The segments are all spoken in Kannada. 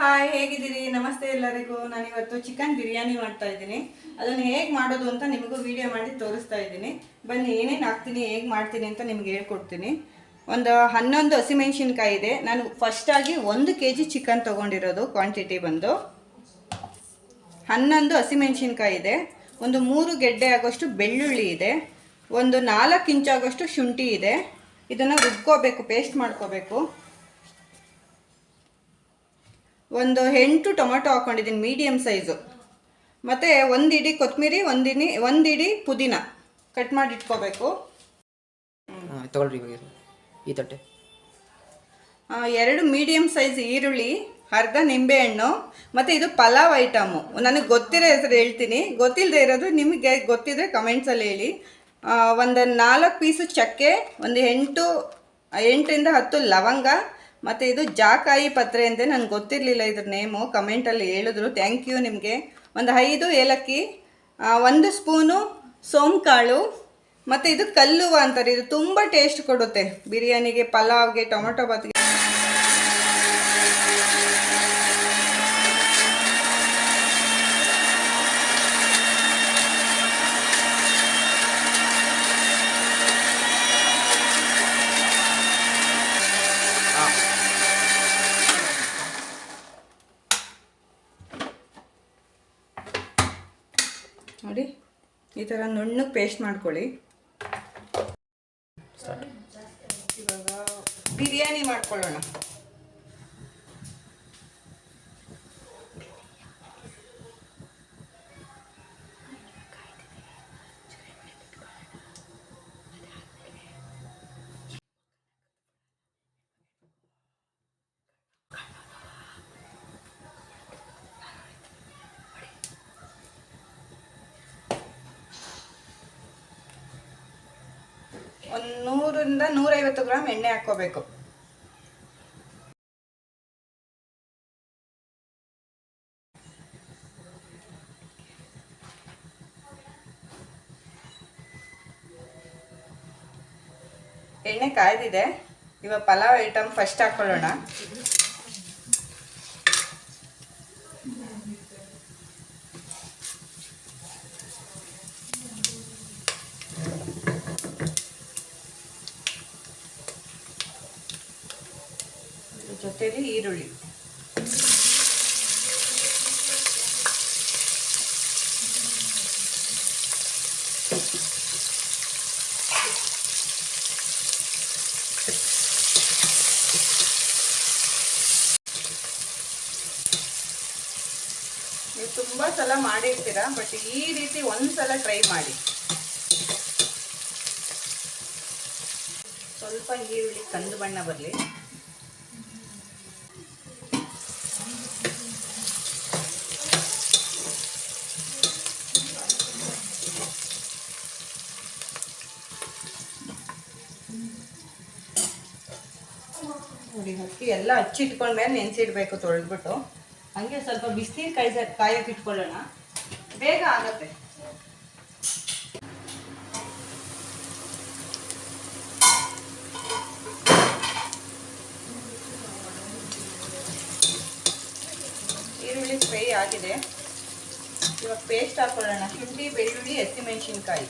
ಹಾಯ್, ಹೇಗಿದ್ದೀರಿ? ನಮಸ್ತೆ ಎಲ್ಲರಿಗೂ. ನಾನು ಇವತ್ತು ಚಿಕನ್ ಬಿರಿಯಾನಿ ಮಾಡ್ತಾ ಇದ್ದೀನಿ. ಅದನ್ನು ಹೇಗೆ ಮಾಡೋದು ಅಂತ ನಿಮಗೂ ವಿಡಿಯೋ ಮಾಡಿ ತೋರಿಸ್ತಾ ಇದ್ದೀನಿ. ಬನ್ನಿ, ಏನೇನು ಹಾಕ್ತೀನಿ, ಹೇಗೆ ಮಾಡ್ತೀನಿ ಅಂತ ನಿಮ್ಗೆ ಹೇಳ್ಕೊಡ್ತೀನಿ. ಒಂದು ಹನ್ನೊಂದು ಹಸಿಮೆಣ್ಸಿನ್ಕಾಯಿ ಇದೆ. ನಾನು ಫಸ್ಟಾಗಿ ಒಂದು ಕೆ ಜಿ ಚಿಕನ್ ತೊಗೊಂಡಿರೋದು ಕ್ವಾಂಟಿಟಿ ಬಂದು. ಹನ್ನೊಂದು ಹಸಿಮೆಣ್ಸಿನ್ಕಾಯಿ ಇದೆ. ಒಂದು ಮೂರು ಗೆಡ್ಡೆ ಆಗೋಷ್ಟು ಬೆಳ್ಳುಳ್ಳಿ ಇದೆ. ಒಂದು ನಾಲ್ಕು ಇಂಚಾಗೋಷ್ಟು ಶುಂಠಿ ಇದೆ. ಇದನ್ನು ರುಬ್ಕೋಬೇಕು ಪೇಸ್ಟ್ ಮಾಡ್ಕೋಬೇಕು. ಒಂದು ಎಂಟು ಟೊಮೆಟೊ ಹಾಕೊಂಡಿದ್ದೀನಿ ಮೀಡಿಯಮ್ ಸೈಜು ಮತ್ತು ಒಂದು ಇಡಿ ಕೊತ್ತಂಬರಿ ಒಂದಿನಿ ಒಂದು ಇಡಿ ಪುದೀನ. ಕಟ್ ಮಾಡಿ ಇಟ್ಕೋಬೇಕು. ತೊಗೊಳ್ರಿ. ಈ ತಟ್ಟೆ. ಎರಡು ಮೀಡಿಯಮ್ ಸೈಜ್ ಈರುಳ್ಳಿ ಅರ್ಧ ನಿಂಬೆಹಣ್ಣು ಮತ್ತು ಇದು ಪಲಾವ್ ಐಟಮು ನನಗೆ ಗೊತ್ತಿರೋ ಹೆಸರು ಹೇಳ್ತೀನಿ. ಗೊತ್ತಿಲ್ಲದೆ ಇರೋದು ನಿಮಗೆ ಗೊತ್ತಿದ್ರೆ ಕಮೆಂಟ್ಸಲ್ಲಿ ಹೇಳಿ. ಒಂದು ನಾಲ್ಕು ಪೀಸು ಚಕ್ಕೆ ಒಂದು ಎಂಟು ಎಂಟರಿಂದ ಹತ್ತು ಲವಂಗ ಮತ್ತು ಇದು ಜಾಕಾಯಿ ಪತ್ರೆ ಅಂತ ನನಗೆ ಗೊತ್ತಿರಲಿಲ್ಲ ಇದ್ರ ನೇಮು. ಕಮೆಂಟಲ್ಲಿ ಹೇಳಿದ್ರು. ಥ್ಯಾಂಕ್ ಯು ನಿಮಗೆ. ಒಂದು ಐದು ಏಲಕ್ಕಿ ಒಂದು ಸ್ಪೂನು ಸೋಂಕಾಳು, ಮತ್ತು ಇದು ಕಲ್ಲುವ ಅಂತಾರೆ. ಇದು ತುಂಬ ಟೇಸ್ಟ್ ಕೊಡುತ್ತೆ. ಬಿರಿಯಾನಿಗೆ, ಪಲಾವ್ಗೆ, ಟೊಮೊಟೊ ಬಾತ್ಗೆ ನೋಡಿ ಈ ಥರ ನುಣ್ಣಗೆ ಪೇಸ್ಟ್ ಮಾಡ್ಕೊಳ್ಳಿ. ಇವಾಗ ಬಿರಿಯಾನಿ ಮಾಡ್ಕೊಳ್ಳೋಣ. ನೂರಿಂದ ನೂರೈವತ್ತು ಗ್ರಾಮ್ ಎಣ್ಣೆ ಹಾಕ್ಕೋಬೇಕು. ಎಣ್ಣೆ ಕಾಯ್ದಿದೆ. ಇವಾಗ ಪಲಾವ್ ಐಟಮ್ ಫಸ್ಟ್ ಹಾಕ್ಕೊಳ್ಳೋಣ ಜೊತೆಲಿ ಈರುಳ್ಳಿ. ನೀವು ತುಂಬ ಸಲ ಮಾಡಿರ್ತೀರ, ಬಟ್ ಈ ರೀತಿ ಒಂದ್ಸಲ ಟ್ರೈ ಮಾಡಿ. ಸ್ವಲ್ಪ ಈರುಳ್ಳಿ ಕಂದು ಬಣ್ಣ ಬರಲಿ. ನೋಡಿ ಹಾಕಿ ಎಲ್ಲ ಹಚ್ಚಿಟ್ಕೊಂಡ್ಮೇಲೆ ನೆನೆಸಿಡ್ಬೇಕು ತೊಳೆದ್ಬಿಟ್ಟು. ಹಂಗೆ ಸ್ವಲ್ಪ ಬಿಸಿನೀರು ಕಾಯ್ಸ ಕಾಯಕ್ಕೆ ಇಟ್ಕೊಳ್ಳೋಣ. ಬೇಗ ಆಗತ್ತೆ. ಈರುಳ್ಳಿ ಫ್ರೈ ಆಗಿದೆ. ಇವಾಗ ಪೇಸ್ಟ್ ಹಾಕೊಳ್ಳೋಣ. ಶುಂಠಿ, ಬೆಳ್ಳುಳ್ಳಿ ಹಸಿಮೆಣಸಿನ್ಕಾಯಿ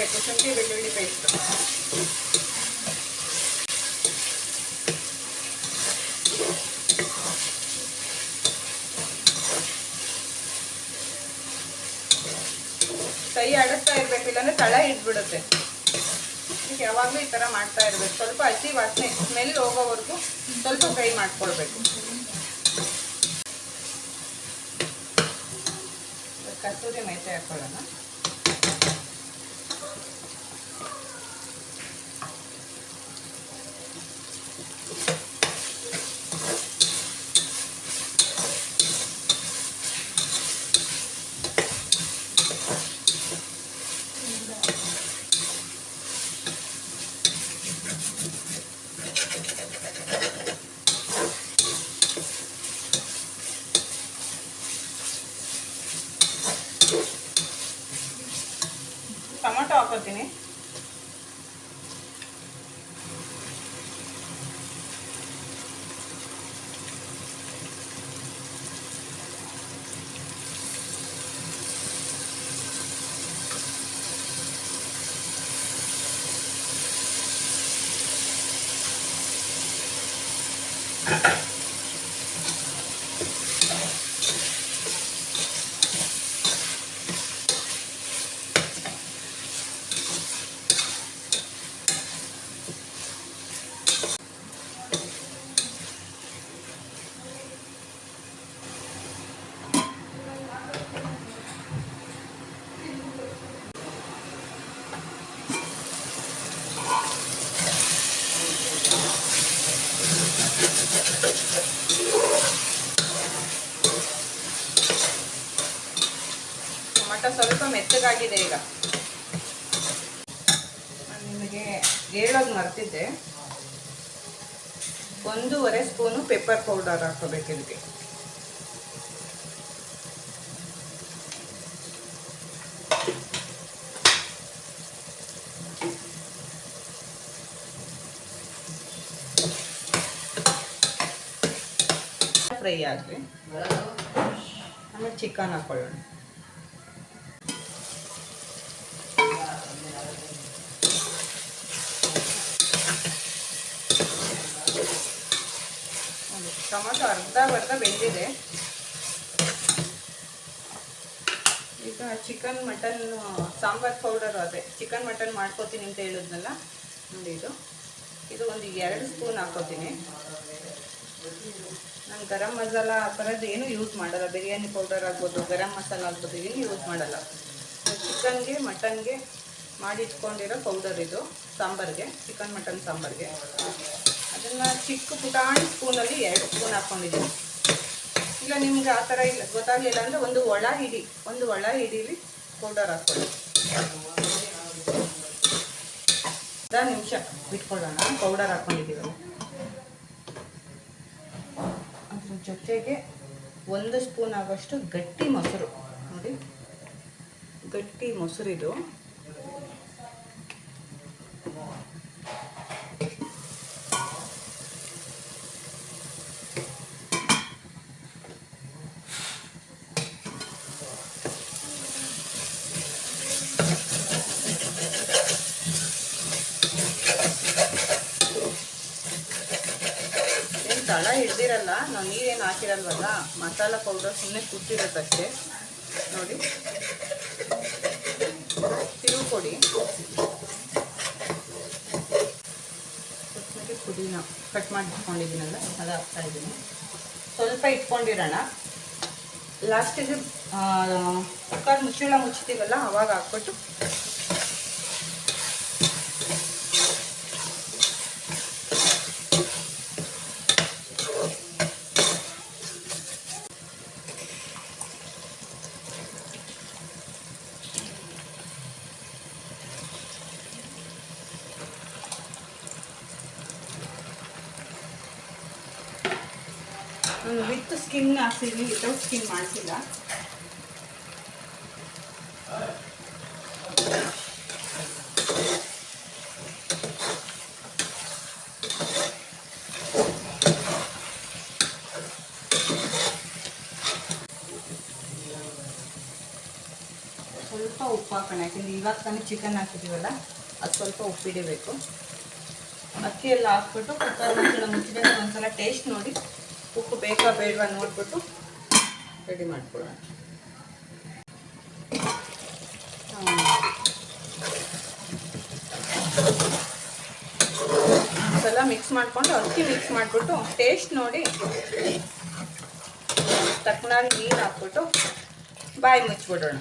ಮಾಡಬೇಕು ಶುಂಠಿ ಬೆಳ್ಳುಳ್ಳಿ ಪೇಸ್ಟ್ ಕೈ ಅಡಸ್ತಾ ಇರ್ಬೇಕು, ಇಲ್ಲಾಂದ್ರೆ ತಳ ಇಟ್ಬಿಡುತ್ತೆ. ಯಾವಾಗ್ಲೂ ಈ ತರ ಮಾಡ್ತಾ ಇರ್ಬೇಕು. ಸ್ವಲ್ಪ ಹಸಿ ವಾಸನೆ, ಸ್ಮೆಲ್ ಹೋಗೋವರೆಗೂ ಸ್ವಲ್ಪ ಫ್ರೈ ಮಾಡ್ಕೊಳ್ಬೇಕು. ಕಸೂರಿ ಮೆಂತೆ ಹಾಕೊಳ್ಳೋಣ. ಮೆತ್ತಗಾಗಿದೆ ಈಗ. ನಿಮಗೆ ಹೇಳೋದು ಮರ್ತಿದ್ದೆ. ಒಂದೂವರೆ ಸ್ಪೂನು ಪೆಪ್ಪರ್ ಪೌಡರ್ ಹಾಕೋಬೇಕು ಇದಕ್ಕೆ ಫ್ರೈ ಆಗಲಿ ಆಮೇಲೆ ಚಿಕನ್ ಹಾಕೊಳ್ಳೋಣ ನೋಡಿ, ಟೊಮೊಟೊ ಅರ್ಧ ಬರ್ಧ ಬೆಂದಿದೆ. ಈಗ ಚಿಕನ್ ಮಟನ್ ಸಾಂಬಾರ್ ಪೌಡರ್ ಅದೇ. ಚಿಕನ್ ಮಟನ್ ಮಾಡ್ಕೋತೀನಿ ಅಂತ ಹೇಳಿದ್ನಲ್ಲ, ನೋಡಿ ಇದು. ಇದು ಒಂದು ಎರಡು ಸ್ಪೂನ್ ಹಾಕೋತೀನಿ. ನಾನು ಗರಂ ಮಸಾಲ ಆ ಥರದ್ದು ಏನು ಯೂಸ್ ಮಾಡಲ್ಲ. ಬಿರಿಯಾನಿ ಪೌಡರ್ ಆಗ್ಬೋದು, ಗರಂ ಮಸಾಲ ಆಗ್ಬೋದು, ಏನು ಯೂಸ್ ಮಾಡಲ್ಲ. ಚಿಕನ್ಗೆ ಮಟನ್ಗೆ ಮಾಡಿಟ್ಕೊಂಡಿರೋ ಪೌಡರ್ ಇದು, ಸಾಂಬಾರ್ಗೆ ಚಿಕನ್ ಮಟನ್ ಸಾಂಬಾರ್ಗೆ. ಅದನ್ನು ಚಿಕ್ಕ ಪುಟಾಣಿ ಸ್ಪೂನಲ್ಲಿ ಎರಡು ಸ್ಪೂನ್ ಹಾಕ್ಕೊಂಡಿದ್ದೀನಿ ಇಲ್ಲ ನಿಮ್ಗೆ ಆ ಥರ ಇಲ್ಲ. ಗೊತ್ತಾಗಲಿಲ್ಲ ಅಂದರೆ ಒಂದು ಒಳ ಹಿಡಿ, ಒಂದು ಒಳ ಹಿಡೀಲಿ ಪೌಡರ್ ಹಾಕ್ಕೊಳ್ಳಿ ಅರ್ಧ ನಿಮಿಷ ಬಿಟ್ಕೊಳ್ಳೋಣ. ಪೌಡರ್ ಹಾಕೊಂಡಿದ್ದೀವಿ. ಅದ್ರ ಜೊತೆಗೆ ಒಂದು ಸ್ಪೂನ್ ಆಗೋಷ್ಟು ಗಟ್ಟಿ ಮೊಸರು. ನೋಡಿ. ಗಟ್ಟಿ ಮೊಸರಿದು ತಳ ಹಿಡ್ದಿರಲ್ಲ, ನಾವು ನೀರೇನು ಹಾಕಿರಲ್ವಲ್ಲ, ಮಸಾಲ ಪೌಡರ್ ಸುಮ್ಮನೆ ಕುಟ್ಟಿರುತ್ತಷ್ಟೇ ನೋಡಿ. ತಿರುವು ಕೊಡಿ ಪುದೀನ ಕಟ್ ಮಾಡಿ ಇಟ್ಕೊಂಡಿದ್ದೀನಲ್ಲ ಅದು ಹಾಕ್ತಾ ಇದ್ದೀನಿ. ಸ್ವಲ್ಪ ಇಟ್ಕೊಂಡಿರೋಣ. ಲಾಸ್ಟಿಗೆ ಕುಕ್ಕರ್ ಮುಚ್ಚಳ ಮುಚ್ತೀವಲ್ಲ ಅವಾಗ ಹಾಕ್ಬಿಟ್ಟು ನಾನು ವಿತ್ ಸ್ಕಿನ್ ಹಾಕ್ತೀನಿ ವಿತೌಟ್ ಸ್ಕಿನ್ ಮಾಡಿಸಿಲ್ಲ. ಸ್ವಲ್ಪ ಉಪ್ಪು ಹಾಕೋಣ, ಯಾಕೆಂದ್ರೆ ಇವಾಗ ತಾನೇ ಚಿಕನ್ ಹಾಕಿದ್ದೀವಲ್ಲ ಅದು ಸ್ವಲ್ಪ ಉಪ್ಪಿಡಬೇಕು ಅಕ್ಕಿ ಎಲ್ಲ ಹಾಕ್ಬಿಟ್ಟು ಕುಕ್ಕರ್ ಮುಚ್ಚಳ ಒಂದ್ಸಲ ಟೇಸ್ಟ್ ನೋಡಿ. ಉಪ್ಪು ಬೇಕಾ ಬೇಡವಾ ನೋಡ್ಬಿಟ್ಟು ರೆಡಿ ಮಾಡ್ಕೊಳ್ಳೋಣ. ಸಲ ಮಿಕ್ಸ್ ಮಾಡಿಕೊಂಡು ಅಕ್ಕಿ ಮಿಕ್ಸ್ ಮಾಡಿಬಿಟ್ಟು ಟೇಸ್ಟ್ ನೋಡಿ ತಕ್ಕನಾಗಿ ನೀರು ಹಾಕ್ಬಿಟ್ಟು ಬಾಯಿ ಮುಚ್ಚಿಬಿಡೋಣ.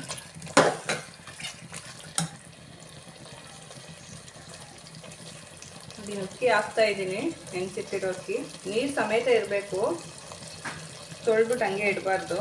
ಇದೀನಿ ಅಕ್ಕಿ ಹಾಕ್ತಾ ಇದ್ದೀನಿ ನೆನೆಸಿಟ್ಟಿರೋ ಅಕ್ಕಿ ನೀರು ಸಮೇತ ಇರಬೇಕು. ತೊಳೆದ್ಬಿಟ್ಟು ಹಂಗೆ ಇಡಬಾರ್ದು.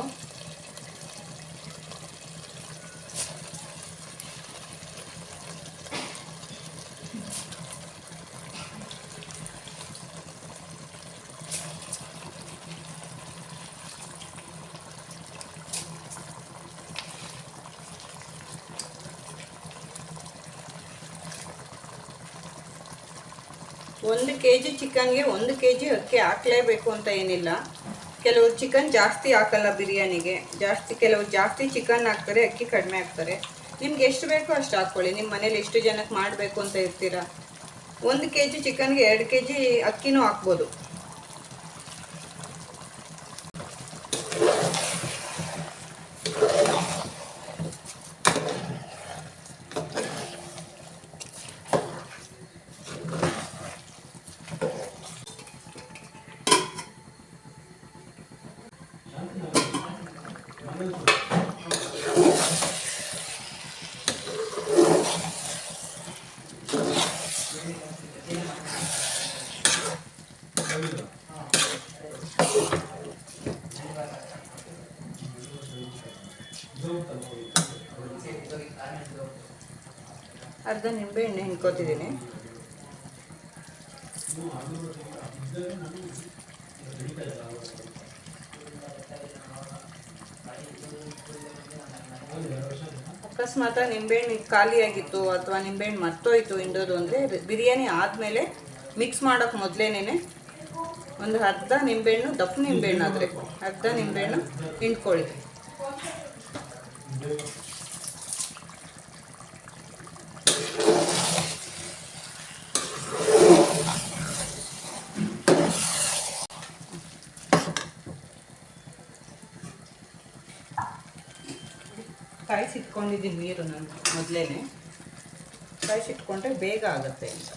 ಒಂದು ಕೆ ಜಿ ಚಿಕನ್ಗೆ ಒಂದು ಕೆ ಜಿ ಅಕ್ಕಿ ಹಾಕಲೇಬೇಕು ಅಂತ ಏನಿಲ್ಲ. ಕೆಲವರು ಚಿಕನ್ ಜಾಸ್ತಿ ಹಾಕಲ್ಲ ಬಿರಿಯಾನಿಗೆ. ಜಾಸ್ತಿ ಕೆಲವರು ಜಾಸ್ತಿ ಚಿಕನ್ ಹಾಕ್ತಾರೆ, ಅಕ್ಕಿ ಕಡಿಮೆ ಹಾಕ್ತಾರೆ. ನಿಮ್ಗೆ ಎಷ್ಟು ಬೇಕೋ ಅಷ್ಟು ಹಾಕ್ಕೊಳ್ಳಿ. ನಿಮ್ಮ ಮನೇಲಿ ಎಷ್ಟು ಜನಕ್ಕೆ ಮಾಡಬೇಕು ಅಂತ ಇರ್ತೀರಾ? ಒಂದು ಕೆ ಜಿ ಚಿಕನ್ಗೆ ಎರಡು ಕೆ ಜಿ ಅಕ್ಕಿನೂ ಹಾಕ್ಬೋದು. ಅರ್ಧ ನಿಂಬೆಹಣ್ಣು ಹಿಂಡ್ಕೊತಿದ್ದೀನಿ. ಅಕಸ್ಮಾತ್ ನಿಂಬೆಹಣ್ಣು ಖಾಲಿಯಾಗಿತ್ತು ಅಥವಾ ನಿಂಬೆಹಣ್ಣು ಮರ್ತೋಯ್ತು ಹಿಂಡೋದು ಅಂದರೆ ಬಿರಿಯಾನಿ ಆದಮೇಲೆ ಮಿಕ್ಸ್ ಮಾಡೋಕೆ ಮೊದಲೇನೆ ಒಂದು ಅರ್ಧ ನಿಂಬೆಹಣ್ಣು ದಪ್ಪ ನಿಂಬೆಹಣ್ಣು ಆದರೆ ಅರ್ಧ ನಿಂಬೆಹಣ್ಣು ಹಿಂಡ್ಕೊಳ್ಳಿ. ಕಾಯಿಸಿಟ್ಕೊಂಡಿದ್ದೀನಿ ನೀರು ನಾನು ಮೊದಲೇ ಕಾಯಿಸಿಟ್ಕೊಂಡ್ರೆ ಬೇಗ ಆಗುತ್ತೆ ಅಂತ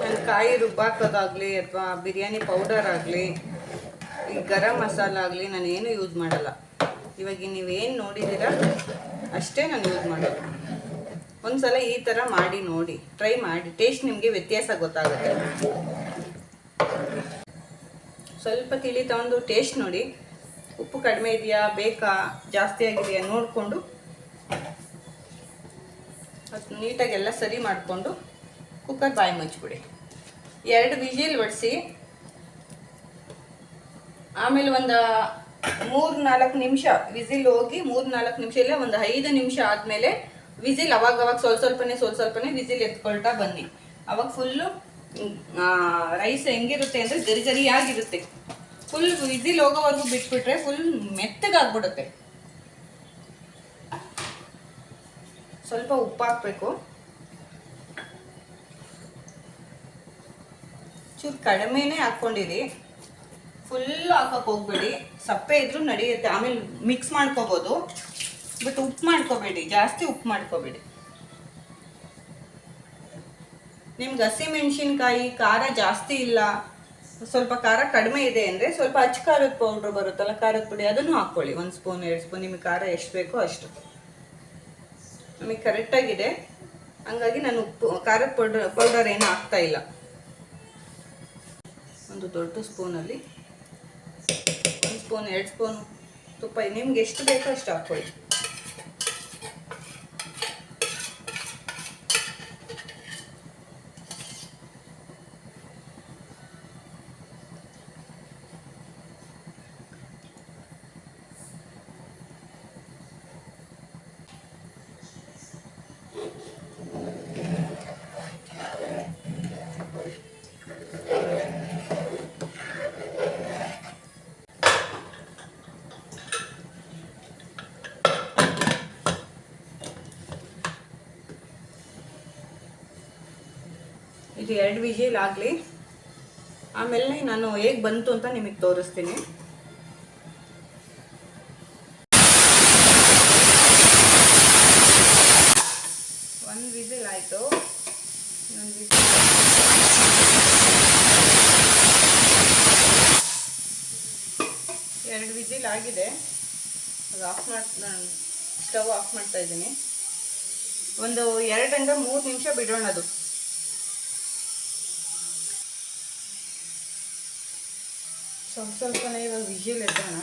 ನಾನು ಕಾಯಿ ರುಬ್ಬಾಕೋದಾಗಲಿ ಅಥವಾ ಬಿರಿಯಾನಿ ಪೌಡರ್ ಆಗಲಿ, ಈ ಗರಂ ಮಸಾಲ ಆಗಲಿ ನಾನು ಏನು ಯೂಸ್ ಮಾಡಲ್ಲ. ಇವಾಗ ನೀವೇನು ನೋಡಿದ್ದೀರ ಅಷ್ಟೇ ನಾನು ಯೂಸ್ ಮಾಡೋದು. ಒಂದ್ಸಲ ಈ ಥರ ಮಾಡಿ ನೋಡಿ ಟ್ರೈ ಮಾಡಿ ಟೇಸ್ಟ್ ನಿಮಗೆ ವ್ಯತ್ಯಾಸ ಗೊತ್ತಾಗುತ್ತೆ. ಸ್ವಲ್ಪ ತಿಳಿ ತಗೊಂಡು ಟೇಸ್ಟ್ ನೋಡಿ. ಉಪ್ಪು ಕಡಿಮೆ ಇದೆಯಾ, ಬೇಕಾ, ಜಾಸ್ತಿ ಆಗಿದೆಯಾ ನೋಡಿಕೊಂಡು, ಅದು ನೀಟಾಗಿ ಎಲ್ಲ ಸರಿ ಮಾಡಿಕೊಂಡು ಕುಕ್ಕರ್ ಬಾಯಿ ಮುಚ್ಚಿಬಿಡಿ. ಎರಡು ವಿಜಿಲ್ ಒಡಿಸಿ. ಆಮೇಲೆ ಒಂದು ಮೂರು ನಾಲ್ಕು ನಿಮಿಷ ವಿಜಿಲ್ ಹೋಗಿ ಮೂರು ನಾಲ್ಕು ನಿಮಿಷ ಇಲ್ಲ, ಒಂದು ಐದು ನಿಮಿಷ ಆದಮೇಲೆ ವಿಜಿಲ್ ಅವಾಗ ಅವಾಗ ಸ್ವಲ್ಪ ಸ್ವಲ್ಪನೇ ಸ್ವಲ್ಪ ಸ್ವಲ್ಪನೇ ವಿಜಿಲ್ ಎತ್ಕೊಳ್ತಾ ಬನ್ನಿ. ಅವಾಗ ಫುಲ್ಲು ರೈಸ್ ಹೆಂಗಿರುತ್ತೆ ಅಂದರೆ ಜರಿ ಗರಿಯಾಗಿರುತ್ತೆ ಫುಲ್ ವಿಜಿಲ್ ಹೋಗೋವರೆಗೂ ಬಿಟ್ಬಿಟ್ರೆ ಫುಲ್ ಮೆತ್ತಗಾಗ್ಬಿಡುತ್ತೆ. ಸ್ವಲ್ಪ ಉಪ್ಪು ಹಾಕ್ಬೇಕು ಚೂರು ಕಡಿಮೆನೆ ಹಾಕ್ಕೊಂಡಿರಿ ಫುಲ್ ಹಾಕೋಕೆ ಹೋಗ್ಬೇಡಿ. ಸಪ್ಪೆ ಇದ್ರೂ ನಡೆಯುತ್ತೆ. ಆಮೇಲೆ ಮಿಕ್ಸ್ ಮಾಡ್ಕೋಬೋದು. ಬಟ್ ಉಪ್ಪು ಮಾಡ್ಕೋಬೇಡಿ. ಜಾಸ್ತಿ ಉಪ್ಪು ಮಾಡ್ಕೋಬೇಡಿ. ನಿಮ್ಗೆ ಹಸಿಮೆಣಸಿನ್ಕಾಯಿ ಖಾರ ಜಾಸ್ತಿ ಇಲ್ಲ. ಸ್ವಲ್ಪ ಖಾರ ಕಡಿಮೆ ಇದೆ ಅಂದರೆ ಸ್ವಲ್ಪ ಅಚ್ಚ ಖಾರದ ಪೌಡ್ರ್ ಬರುತ್ತಲ್ಲ, ಖಾರದ ಪುಡಿ, ಅದನ್ನು ಹಾಕ್ಕೊಳ್ಳಿ. ಒಂದು ಸ್ಪೂನ್ ಎರಡು ಸ್ಪೂನ್ ನಿಮಗೆ ಖಾರ ಎಷ್ಟು ಬೇಕೋ ಅಷ್ಟು. ನಮಗೆ ಕರೆಕ್ಟಾಗಿದೆ ಹಂಗಾಗಿ ನಾನು ಉಪ್ಪು, ಖಾರದ ಪೌಡರ್ ಪೌಡರ್ ಏನು ಹಾಕ್ತಾ ಇಲ್ಲ. ಒಂದು ದೊಡ್ಡ ಸ್ಪೂನಲ್ಲಿ ಒಂದು ಸ್ಪೂನ್ ಎರಡು ಸ್ಪೂನ್ ತುಪ್ಪ. ನಿಮ್ಗೆ ಎಷ್ಟು ಬೇಕೋ ಅಷ್ಟು ಹಾಕ್ಕೊಳ್ಳಿ. ಇದು ಎರಡು ವಿಜಿಲ್ ಆಗಲಿ. ಆಮೇಲೆ ನಾನು ಹೇಗೆ ಬಂತು ಅಂತ ನಿಮಗೆ ತೋರಿಸ್ತೀನಿ. ಒಂದು ವಿಜಿಲ್ ಆಯಿತು. ಎರಡು ವಿಜಿಲ್ ಆಗಿದೆ. ಅದು ಆಫ್ ಮಾಡಿ ನಾನು ಸ್ಟವ್ ಆಫ್ ಮಾಡ್ತಾ ಇದ್ದೀನಿ. ಒಂದು ಎರಡರಿಂದ ಮೂರು ನಿಮಿಷ ಬಿಡೋಣ ಅದು. ಸ್ವಲ್ಪ ಸ್ವಲ್ಪನೇ ಇವಾಗ ವಿಜಿಲ್ ಎದ್ದೋಣ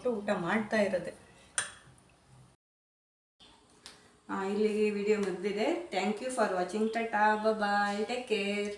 ಹಾಕ್ಕೊಟ್ಟು ಊಟ ಮಾಡ್ತಾ ಇರೋದೆ. ಇಲ್ಲಿಗೆ ವಿಡಿಯೋ ಮುಗಿದಿದೆ. Thank you for watching tata bye take care